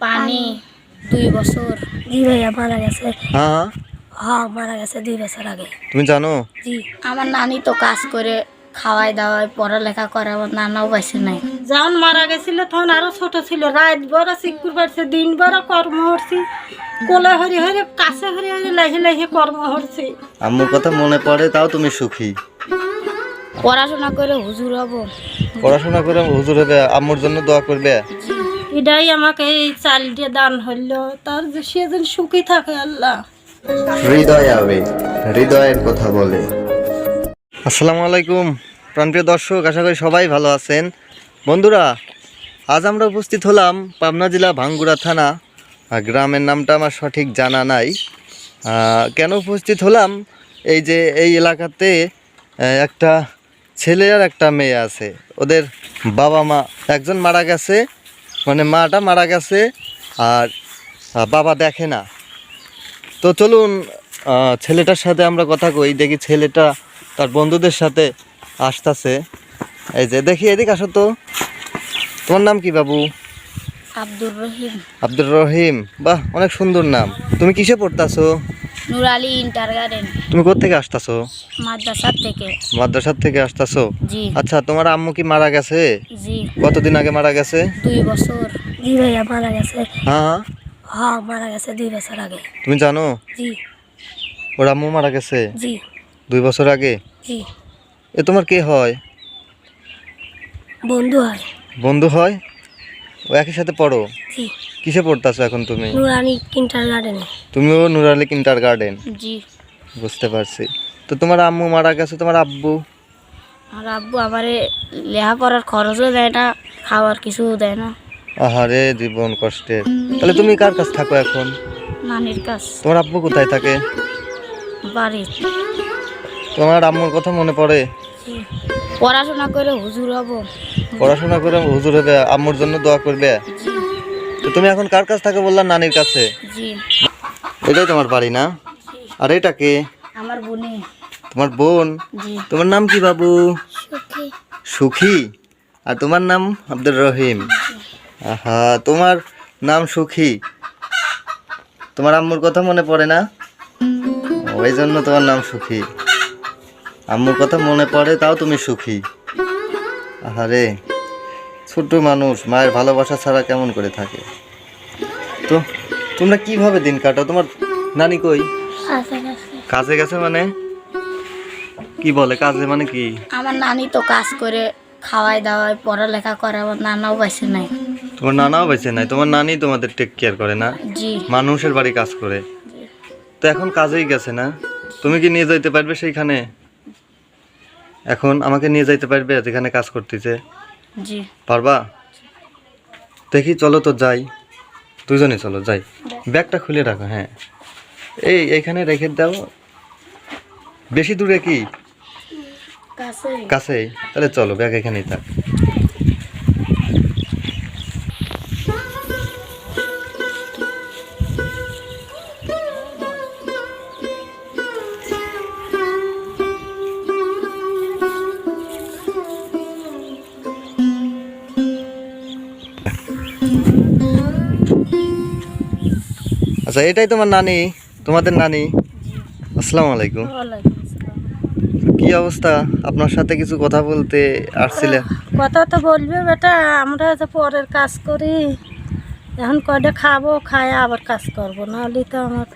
পানি। দুই বছর জি ভাইয়া মারা গেছে। হ্যাঁ হ্যাঁ মারা গেছে দুই বছর আগে। তুমি জানো? জি। আমার নানি তো কাজ করে খাওয়াই দাওয়াই পড়ালেখা করে আমার নানাও পাইছে নাই। যখন মারা গেছিল তখন আরও ছোট ছিল। রাত বড় চিকুর পারছে দিন বড় কর্ম হরছি কোলে হরি হরি কাছে হরি হরি লাহি লাহি কর্ম হরছি আম্মুর কথা মনে পড়ে তাও তুমি সুখী? পড়াশোনা করে হুজুর হব। পড়াশোনা করে হুজুর হবে আম্মুর জন্য দোয়া করবে? এটাই আমাকে এই চাল দিয়ে দান হইল। তার যে সে যেন সুখী থাকে আল্লাহ। হৃদয় আবে হৃদয়ের কথা বলে। আসসালামু আলাইকুম। প্রাণপ্রিয় দর্শক আশা করি সবাই ভালো আছেন। বন্ধুরা আজ আমরা উপস্থিত হলাম পাবনা জেলা ভাঙ্গুড়া থানা। আর গ্রামের নামটা আমার সঠিক জানা নাই। কেন উপস্থিত হলাম? এই যে এই এলাকাতে একটা ছেলে আর একটা মেয়ে আছে। ওদের বাবা মা একজন মারা গেছে। মানে মাটা মারা গেছে আর বাবা দেখে না। তো চলুন ছেলেটার সাথে আমরা কথা কই দেখি ছেলেটা তার বন্ধুদের সাথে আসতেছে। এই যে দেখি এদিকে আসো তো। তোমার নাম কি বাবু? আব্দুর রহিম। আব্দুর রহিম। বাহ অনেক সুন্দর নাম। তুমি কিসে পড়তাছো? Nurali inter garden. তুমি কোত্থেকে আসতাছো? মাদ্রাসার থেকে। মাদ্রাসার থেকে আসতাছো? জি। আচ্ছা তোমার আম্মু কি মারা গেছে? জি। কতদিন আগে মারা গেছে? দুই বছর। জি ভাইয়া মারা গেছে। হ্যাঁ হ্যাঁ। হ্যাঁ মারা গেছে দুই বছর আগে। তুমি জানো? জি। ওর আম্মু মারা গেছে? জি। দুই বছর আগে? জি। এ তোমার কে হয়? বন্ধু হয়। বন্ধু হয়? ও একই সাথে পড়ো? জি কিসে পড়তাছো এখন তুমি? নুরানি কিন্টার গার্ডেনে। তুমিও নুরালি কিন্টার গার্ডেন? জি। বুঝতে পারছি। তো তোমার আম্মু মারা গেছে তোমার আব্বু? আর আব্বু আমারে লেখাপড়ার খরচও দেয় না খাওয়ার কিছু দেয় না। আহারে জীবন কষ্টের। তাহলে তুমি কার কাছে থাকো এখন? নানির কাজ তোমার আব্বু কোথায় থাকে? বাড়ি। তোমার আম্মুর কথা মনে পড়ে? পড়াশোনা করে হুজুর হব। পড়াশোনা করে হুজুর হবে আম্মুর জন্য দোয়া করবে? তো তুমি এখন কার কাছে থাকো বললাম নানির কাছে? জি। এটাই তোমার বাড়ি না? আর এটা কে? আমার বোনে। তোমার বোন? জি। তোমার নাম কি বাবু? সুখী। সুখী? আর তোমার নাম আব্দুর রহিম? আহা তোমার নাম সুখী? তোমার আম্মুর কথা মনে পড়ে না? ওই জন্য তোমার নাম সুখী। আম্মুর কথা মনে পড়ে তাও তুমি সুখী। আহারে। ছোট্ট মানুষ মায়ের ভালোবাসা ছাড়া কেমন করে থাকে? তো তোমরা কীভাবে দিন কাটাও? তোমার নানি কই? কাজে গেছে। মানে? কি বলে কাজে মানে কি? আমার নানি তো কাজ করে খাওয়াই দাওয়াই পড়ালেখা করে আমার নানাও পাইছে নাই। তোমার নানাও বেঁচে নাই? তোমার নানি তোমাদের টেক কেয়ার করে না? জি। মানুষের বাড়ি কাজ করে। তো এখন কাজেই গেছে না? তুমি কি নিয়ে যাইতে পারবে সেইখানে? এখন আমাকে নিয়ে যাইতে পারবে যেখানে কাজ করতেছে? জি। পারবা? দেখি চলো তো যাই। দুজনে চলো যাই। ব্যাগটা খুলে রাখো হ্যাঁ। এই এখানে রেখে দাও। বেশি দূরে কি? কাছে কাছেই। তাহলে চলো ব্যাগ এখানেই থাক। আচ্ছা এটাই তোমার নানি? তোমাদের নানি? আসসালামু আলাইকুম। কি অবস্থা? আপনার সাথে কিছু কথা বলতে আসছিলে? কথা তো বলবে বেটা আমরা যে পরের কাজ করি এখন কয়টা খাব খায় আবার কাজ করব নাহলে তো আমার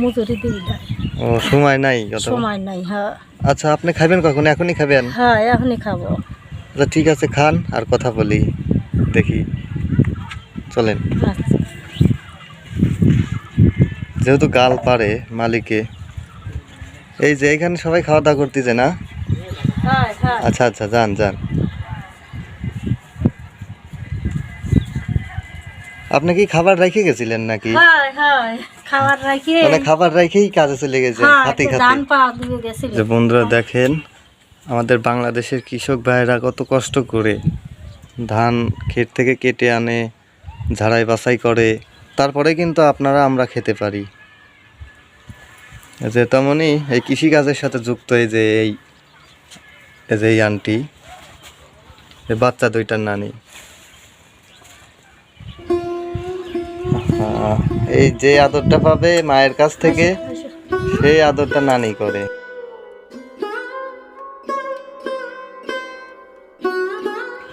মজুরি দিয়ে দেয়। ও সময় নাই সময় নাই হ্যাঁ। আচ্ছা আপনি খাবেন কখন? এখনই খাবেন? হ্যাঁ এখনই খাব। আচ্ছা ঠিক আছে খান আর কথা বলি দেখি। চলেন। আচ্ছা। যেহেতু গাল পারে মালিকে। এই যে এখানে সবাই খাওয়া দাওয়া করতেছে না? হ্যাঁ হ্যাঁ। আচ্ছা আচ্ছা যান যান। আপনি কি খাবার রেখে গেছিলেন নাকি? হ্যাঁ খাবার মানে খাবার রেখেই কাজে চলে গেছেন হ্যাঁ হাতে খাতে যে বন্ধুরা দেখেন আমাদের বাংলাদেশের কৃষক ভাইয়েরা কত কষ্ট করে ধান ক্ষেত থেকে কেটে আনে ঝাড়াই বাছাই করে। তারপরে কিন্তু আপনারা আমরা খেতে পারি। যে তেমনই এই কৃষিকাজের সাথে যুক্ত এই যে এই যে এই আন্টি বাচ্চা দুইটার নানি। এই যে আদরটা পাবে মায়ের কাছ থেকে, সেই আদরটা নানি করে।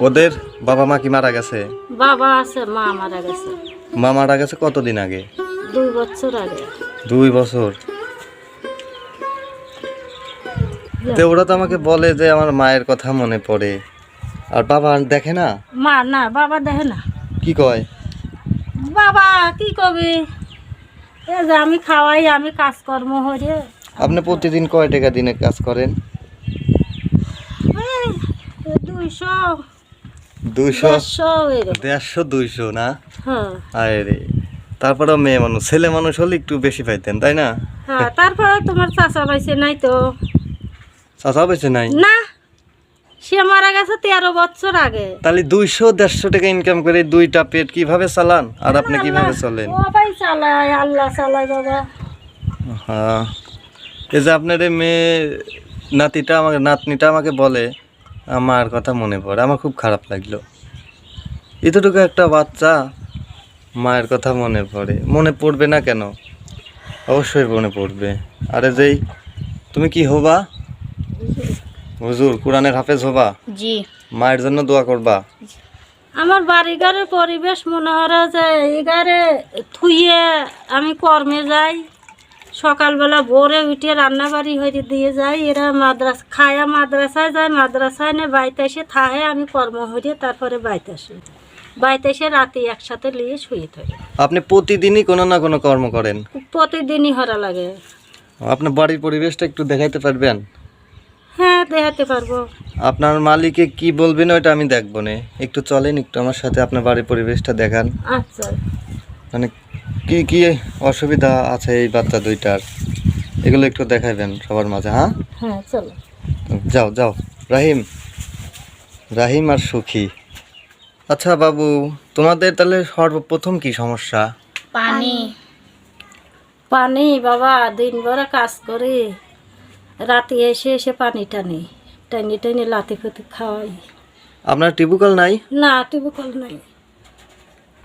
ওদের বাবা মা কি মারা গেছে? বাবা আছে, মা মারা গেছে। মা মারা গেছে কতদিন আগে? দুই বছর আগে। দুই বছর। তো ওরা তো আমাকে বলে যে আমার মায়ের কথা মনে পড়ে। আর বাবা দেখে না? মা না বাবা দেখে না। কি কয়? বাবা কি কবি? এ যে আমি খাওয়াই আমি কাজকর্ম হরে আপনি প্রতিদিন কয় টাকা দিনে কাজ করেন? দুইশো। দুইশো দেড়শো দুইশো না? হ্যাঁ। আয় মেয়ে মানুষ ছেলে মানুষ হলে একটু বেশি পাইতেন তাই না? হ্যাঁ তারপরে তোমার চাচা পাইছে নাই তো। চাচা বেছে নাই? না সে মারা গেছে তেরো বছর আগে। তাহলে দুইশো দেড়শো টাকা ইনকাম করে দুইটা পেট কীভাবে চালান? আর আপনি কীভাবে চলেন? সবাই চালায় আল্লাহ চালায় বাবা। হ্যাঁ। এই যে আপনার মেয়ে নাতিটা আমাকে নাতনিটা আমাকে বলে আমার কথা মনে পড়ে আমার খুব খারাপ লাগল। এতটুকু একটা বাচ্চা মায়ের কথা মনে পড়ে। মনে পড়বে না কেন? অবশ্যই মনে পড়বে। আরে যেই তুমি কি হবা? হুজুর কোরআনের হাফেজ হবা? জি। মায়ের জন্য দোয়া করবা? আমার বাড়িঘরের পরিবেশ মনে হয় যে এগারে থুইয়ে আমি কর্মে যাই। সকালবেলা ভোরে উঠে রান্না বাড়ি হয়ে দিয়ে যাই এরা মাদ্রাস খায়া মাদ্রাসায় যায় মাদ্রাসায় নে বাড়িতে এসে থাহে আমি কর্ম হয়ে তারপরে বাড়িতে আসি। বাড়িতে এসে রাতে একসাথে নিয়ে শুয়ে থাকি। আপনি প্রতিদিনই কোনো না কোনো কর্ম করেন? প্রতিদিনই হরা লাগে। আপনার বাড়ির পরিবেশটা একটু দেখাইতে পারবেন? হ্যাঁ দেখাতে পারব। আপনার মালিকে কি বলবেন ওইটা আমি দেখব না। একটু চলেন একটু আমার সাথে আপনার বাড়ির পরিবেশটা দেখান। আচ্ছা। মানে কি কি অসুবিধা আছে এই বাচ্চা দুইটার? এগুলো একটু দেখাইবেন সবার মাঝে হ্যাঁ? হ্যাঁ চলো। যাও যাও। রাহিম রাহিম আর সুখী। আচ্ছা বাবু তোমাদের তাহলে সর্বপ্রথম কি সমস্যা? পানি। পানি বাবা দিন ভরে কাজ করে। রাতে এসে এসে পানি টানি। টানি টানি লাতি ফুতি খাওয়াই। আপনার টিবুকল নাই? না টিবুকল নাই।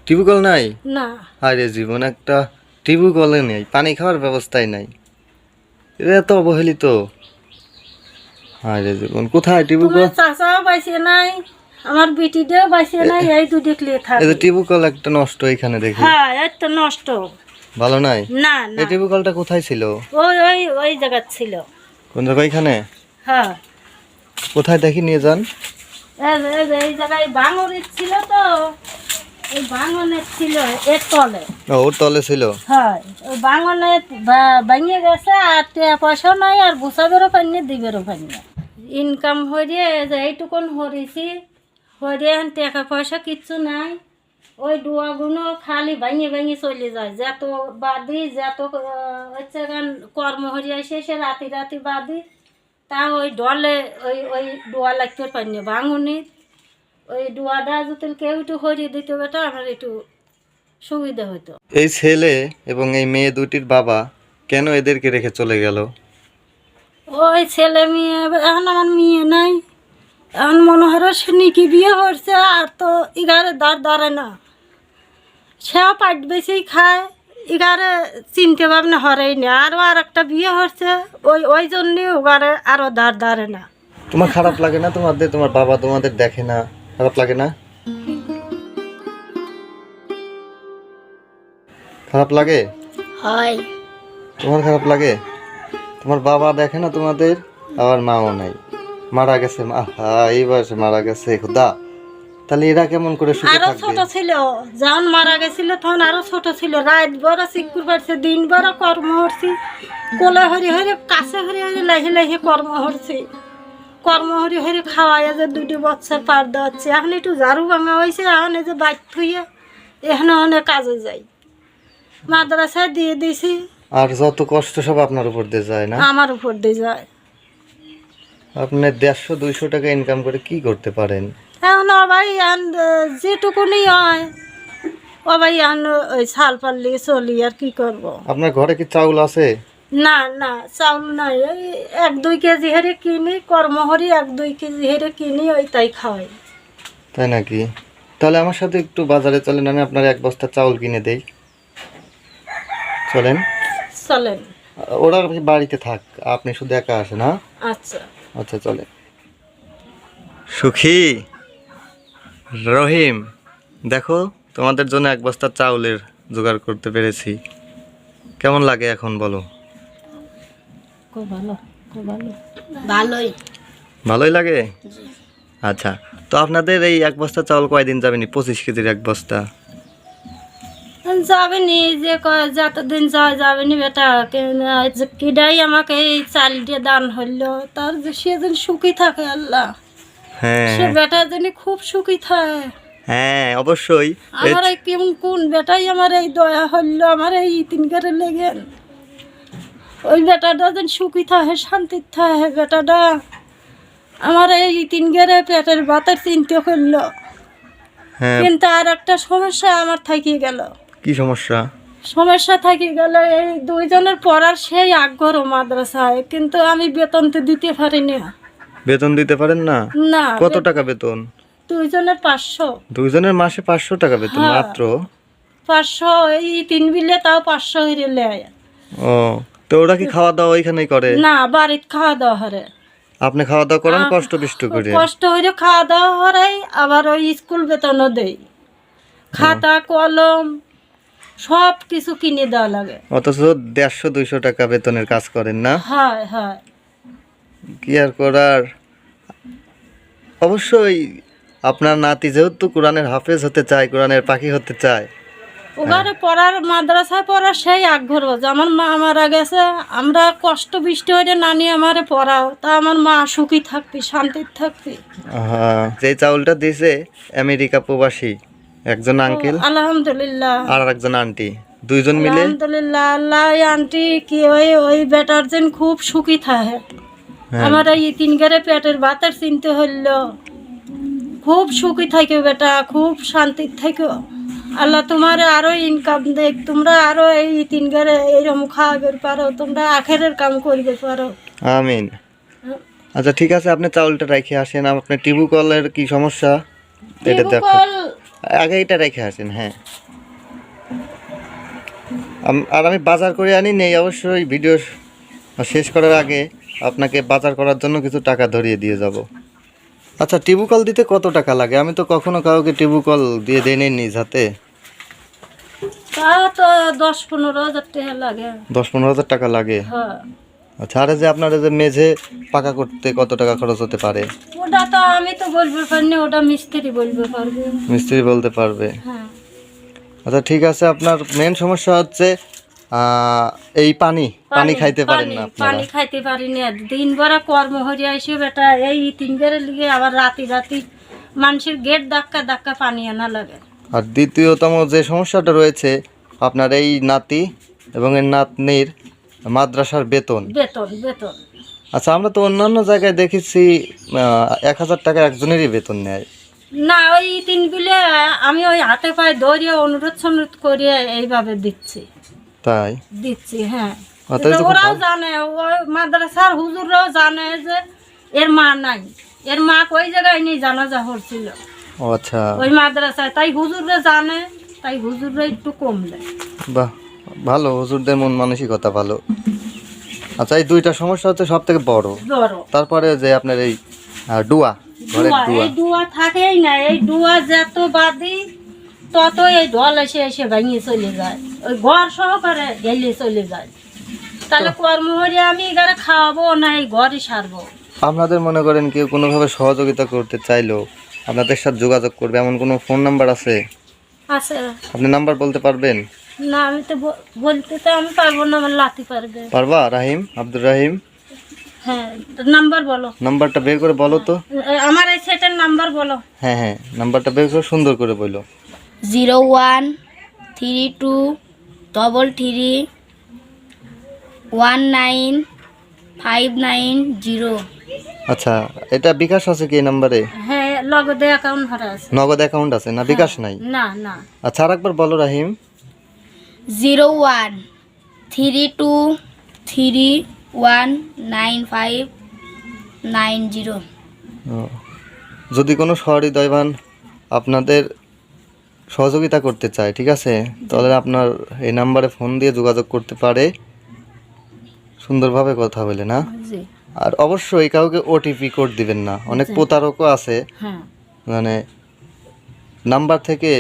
টিবুকল নাই? না। আরে জীবন একটা টিবুকলে নেই পানি খাওয়ার ব্যবস্থাই নাই। এটা তো অবহেলিত। আরে জীবন কোথায় টিবুকল? তোমার চাচাও পাইছে নাই আমার বিটিটাও পাইছে নাই এই দুটি ক্লিয়ে এই থাকে। যে টিবুকল একটা নষ্ট এখানে দেখি। হ্যাঁ এই তো নষ্ট। ভালো নাই? না না। এই টিবুকলটা কোথায় ছিল? ওই ওই ওই জায়গা ছিল। কোন জায়গায় এখানে হ্যাঁ। কোথায় দেখি নিয়ে যান। এই এই জায়গায় বাঙরের ছিল তো। এই বাঙনের ছিল এর তলে। ওর তলে ছিল? হয়। ওই বাঙনে ভাঙিয়ে গেছে আর টাকা পয়সা নাই আর দিবেরও ইনকাম হয়ে যে এইটুকুন হরিছি এখন টাকা পয়সা কিচ্ছু নাই। ওই ডুয়াগুলো খালি ভাঙিয়ে ভাঙিয়ে চলে যায়। যত বাদি যত হচ্ছে কর্ম হরিয়া শেষে রাতি রাতি বাদি। তা ওই ডলে ওই ওই ডোয়া লাগতে পারিনি ভাঙুনি ওই ডোয়াটা যদি কেউ একটু হরিয়ে দিত বেটা আমার একটু সুবিধা হতো এই ছেলে এবং এই মেয়ে দুটির বাবা কেন এদেরকে রেখে চলে গেল? ওই ছেলে মেয়ে এখন আমার মেয়ে নাই। এখন মনে হয় সে নাকি বিয়ে করছে আর তো এগারে দাঁড় দাঁড়ায় না। সেও পাট বেশি খায় এগারে চিনতে ভাবনা হরেই না। আরও আর একটা বিয়ে হচ্ছে ওই ওই জন্যই ওগারে আরও দাঁড় দাঁড়ে না। তোমার খারাপ লাগে না তোমাদের? তোমার বাবা তোমাদের দেখে না। খারাপ লাগে না? খারাপ লাগে? হয়। তোমার খারাপ লাগে? তোমার বাবা দেখে না তোমাদের? আবার মাও নাই। মারা গেছে আহা এই বয়সে মারা গেছে খুদা। তাহলে এরা কেমন করে সুখে আরও থাকবে? ছোট ছিল। যখন মারা গেছিল তখন আরও ছোট ছিল। রাত বড় চিকুর পাড়ছে দিন বড় কর্ম হরছি কোলে হরি হরি কাছে হরি হরি লাহি লাহি কর্ম হরছি কর্ম হরি খাওয়াই যে দুটি বছর পার দেওয়াচ্ছে। এখন একটু ঝাড়ু ভাঙা হয়েছে এখন এই যে বাইক থুইয়ে এখানে অনেক কাজে যাই। মাদ্রাসায় দিয়ে দিছি। আর যত কষ্ট সব আপনার উপর দিয়ে যায় না? আমার উপর দিয়ে যায়। আপনি দেড়শো দুইশো টাকা ইনকাম করে কি করতে পারেন? এখন অবাই যেটুকুনি হয় অবাই আন ওই ছাল পাল্লি চলি আর কি করব? আপনার ঘরে কি চাউল আছে? না না চাউল নাই। এই এক দুই কেজি হেরে কিনি কর্মহরি এক দুই কেজি হেরে কিনি ওই তাই খাওয়াই। তাই নাকি? তাহলে আমার সাথে একটু বাজারে চলেন আমি আপনার এক বস্তা চাউল কিনে দেই। চলেন। চলেন। ওরা বাড়িতে থাক আপনি শুধু একা আসেন হ্যাঁ? আচ্ছা। আচ্ছা চলে সুখী? রহিম দেখো তোমাদের জন্য এক বস্তা চাউলের জোগাড় করতে পেরেছি। কেমন লাগে এখন বলো? খুব ভালো খুব ভালো। ভালোই। ভালোই লাগে? আচ্ছা তো আপনাদের এই এক বস্তা চাউল কয়দিন যাবেনি পঁচিশ কেজির এক বস্তা। যাবে নি যে কয় যতদিন যায় যাবে নি বেটা কিডাই আমাকে এই চাল দিয়ে দান হইল তার যে সে যেন সুখী থাকে আল্লাহ। হ্যাঁ। সে বেটা যেন খুব সুখী থাকে। হ্যাঁ অবশ্যই। আমার এই কেমন কোন বেটাই আমার এই দয়া হইল আমার এই তিন করে লেগেন। ওই বেটাটা যেন সুখী থাকে শান্তি থাকে বেটাটা। আমার এই তিন গেরে পেটের বাতের চিন্তা করল। হ্যাঁ। কিন্তু আর একটা সমস্যা আমার থাকি গেল। কি সমস্যা? সমস্যা থাকি গেল এই দুইজনের পড়ার সেই আগ্রহ মাদ্রাসায় কিন্তু আমি বেতন তো দিতে পারি না। বেতন দিতে পারেন না? না কত টাকা বেতন? দুইজনের পাঁচশো। দুইজনের মাসে পাঁচশো টাকা বেতন হ্যাঁ। মাত্র? পাঁচশো এই তিন বিলে তাও পাঁচশো লেয়। ও। তো ওরা কি খাওয়া দাওয়া ওইখানেই করে? না বাড়িত খাওয়া দাওয়া হরে আপনি খাওয়া দাওয়া করেন কষ্ট বিষ্ট করে? কষ্ট হইলে খাওয়া দাওয়া হরাই আবার ওই স্কুল বেতনও দেই। খাতা কলম সব কিছু কিনে দেওয়া লাগে। অথচ দেড়শো দুইশো টাকা বেতনের কাজ করেন না? হয় হয়। কি আর করার? অবশ্যই আপনার নাতি যেহেতু কোরআনের হাফেজ হতে চায় কোরআনের পাখি হতে চায় ওখানে পড়ার মাদ্রাসায় পড়ার সেই আগ্রহ যে আমার মা মারা গেছে আমরা কষ্ট বৃষ্টি হইলে নানি আমারে পড়াও তা আমার মা সুখী থাকবি শান্তির থাকবি। যে চাউলটা দিয়েছে আমেরিকা প্রবাসী একজন আঙ্কেল আলহামদুলিল্লাহ। আর একজন আন্টি দুইজন মিলে? আলহামদুলিল্লাহ আল্লাহ আন্টি কি ওই ওই বেটার যেন খুব সুখী থাকে। হ্যাঁ। আমার এই তিন গেরে পেটের ভাতের চিনতে হইল। খুব সুখী থাকো বেটা খুব শান্তির থাকো। আল্লাহ তোমার আরও ইনকাম দেখ তোমরা আরও এই তিন গেরে এইরকম খাওয়াবে পারো তোমরা আখেরের কাম করবে পারো। আমিন। আচ্ছা ঠিক আছে আপনি চাউলটা রেখে আসেন আপনার টিবু কলের কি সমস্যা? এটা দেখো। আগে এটা রেখে আসেন হ্যাঁ। আর আমি বাজার করে আনি নেই অবশ্যই ভিডিও শেষ করার আগে আপনাকে বাজার করার জন্য কিছু টাকা ধরিয়ে দিয়ে যাব। আচ্ছা টিবু কল দিতে কত টাকা লাগে? আমি তো কখনো কাউকে টিবু কল দিয়ে দেই নি নিজ হাতে। তাও তো দশ পনেরো হাজার টাকা লাগে। দশ পনেরো হাজার টাকা লাগে? হ্যাঁ। আচ্ছা আরে যে আপনার যে মেঝে পাকা করতে কত টাকা খরচ হতে পারে? ওটা তো আমি তো বলতে পারিনি ওটা মিস্ত্রি বলতে পারবে। মিস্ত্রি বলতে পারবে। হ্যাঁ। আচ্ছা ঠিক আছে আপনার মেন সমস্যা হচ্ছে এই পানি পানি খাইতে পারেন না পানি- খাইতে পারি না। দিন ভরা কর্ম বেটা এই তিন বেড়ে লিগে আবার রাতি রাতি মানুষের গেট ধাক্কা ধাক্কা পানি আনা লাগে। আর দ্বিতীয়তম যে সমস্যাটা রয়েছে আপনার এই নাতি এবং এর নাতনির মাদ্রাসার বেতন। বেতন বেতন। আচ্ছা আমরা তো অন্যান্য জায়গায় দেখেছি এক হাজার টাকা একজনেরই বেতন নেয়। না ওই তিন বিলে আমি ওই হাতে পায়ে ধরিয়ে অনুরোধ সনুরোধ করিয়ে এইভাবে দিচ্ছি। তাই? দিচ্ছি হ্যাঁ। ওরাও। জানে ওই মাদ্রাসার হুজুররাও জানে যে এর মা নাই। এর মা কই জায়গায় নেই জানাজা হচ্ছিল। ও আচ্ছা। ওই মাদ্রাসায় তাই হুজুররা জানে তাই হুজুররা একটু কমলে বাহ ভালো হুজুরদের মন মানসিকতা ভালো। আচ্ছা এই দুইটা সমস্যা হচ্ছে সব থেকে বড়। তারপরে যে আপনার এই ডুয়া ঘরের ডুয়া, ডুয়া। এই ডুয়া থাকেই না এই ডুয়া যত বাদি তত এই ঢল এসে এসে ভেঙে চলে যায়। ওই ঘর সহকারে চলে যায়। তাহলে আমি এখানে খাওয়াবো না এই সারবো? আপনাদের মনে করেন কেউ কোনোভাবে সহযোগিতা করতে চাইলেও আপনাদের সাথে যোগাযোগ করবে। এমন কোনো ফোন নাম্বার আছে? আছে। আপনি নাম্বার বলতে পারবেন? না আমি তো বলতে তো আমি পারব না আমার লাতি পারবে। পারবা? রাহিম? আব্দুর রাহিম? হ্যাঁ নাম্বার বলো। নাম্বারটা বের করে বলো তো। আমার এই সেটের নাম্বার বলো। হ্যাঁ হ্যাঁ নাম্বারটা বের করে সুন্দর করে বলো। Zero one three two double three one nine five nine zero. আচ্ছা এটা বিকাশ আছে কি এই নাম্বারে হ্যাঁ লগদে অ্যাকাউন্ট ভরা আছে। নগদ অ্যাকাউন্ট আছে না? বিকাশ নাই? না না। আচ্ছা আর একবার বলো Rahim. Zero one three two three one nine five nine zero. ও, যদি কোনো সহৃদয়বান আপনাদের সহযোগিতা করতে চায় ঠিক আছে? তাহলে আপনার এই নাম্বারে ফোন দিয়ে যোগাযোগ করতে পারে। সুন্দরভাবে কথা বলে না? জি। আর অবশ্যই কাউকে ওটিপি কোড দিবেন না। অনেক প্রতারকও আছে। হ্যাঁ। মানে নাম্বার থেকে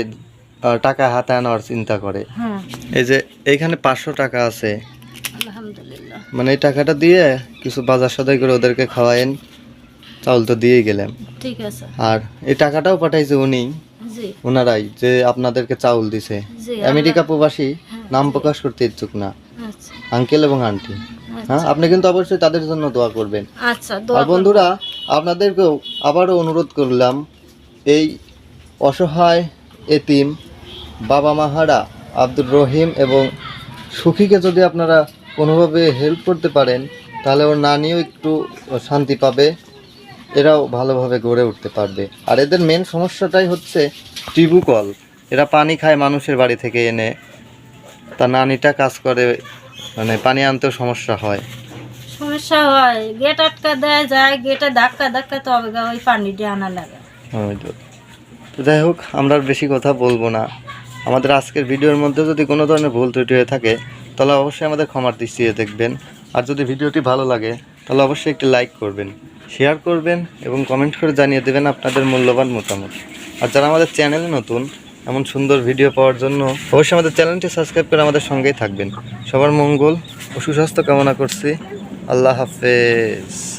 টাকা হাতে আনার চিন্তা করে। হ্যাঁ। এই যে এইখানে পাঁচশো টাকা আছে। মানে এই টাকাটা দিয়ে কিছু বাজার সদাই করে ওদেরকে খাওয়ায়েন। চাউল তো দিয়েই গেলাম ঠিক আছে। আর এই টাকাটাও পাঠাইছে উনি। ওনারাই যে আপনাদেরকে চাউল দিছে। আমেরিকা প্রবাসী নাম প্রকাশ করতে ইচ্ছুক না। আচ্ছা। আঙ্কেল এবং আন্টি। হ্যাঁ আপনি কিন্তু অবশ্যই তাদের জন্য দোয়া করবেন। আচ্ছা আর বন্ধুরা আপনাদেরকেও আবারও অনুরোধ করলাম এই অসহায় এতিম বাবা মাহারা আব্দুর রহিম এবং সুখীকে যদি আপনারা কোনোভাবে হেল্প করতে পারেন তাহলে ওর নানিও একটু শান্তি পাবে এরাও ভালোভাবে গড়ে উঠতে পারবে। আর এদের মেন সমস্যাটাই হচ্ছে টিবুকল এরা পানি খায় মানুষের বাড়ি থেকে এনে তা নানিটা কাজ করে মানে পানি আনতেও সমস্যা হয়। সমস্যা হয়। গেট আটকা দেয় যায় গেটে ধাক্কা ধাক্কা তবে ওই পানি দিয়ে আনা লাগে। তো। যাই হোক আমরা আর বেশি কথা বলব না। আমাদের আজকের ভিডিওর মধ্যে যদি কোনো ধরনের ভুল ত্রুটি হয়ে থাকে তাহলে অবশ্যই আমাদের ক্ষমার দৃষ্টিতে দেখবেন। আর যদি ভিডিওটি ভালো লাগে তাহলে অবশ্যই একটি লাইক করবেন শেয়ার করবেন এবং কমেন্ট করে জানিয়ে দেবেন আপনাদের মূল্যবান মতামত। আর যারা আমাদের চ্যানেলে নতুন এমন সুন্দর ভিডিও পাওয়ার জন্য অবশ্যই আমাদের চ্যানেলটি সাবস্ক্রাইব করে আমাদের সঙ্গেই থাকবেন। সবার মঙ্গল ও সুস্বাস্থ্য কামনা করছি। আল্লাহ হাফেজ।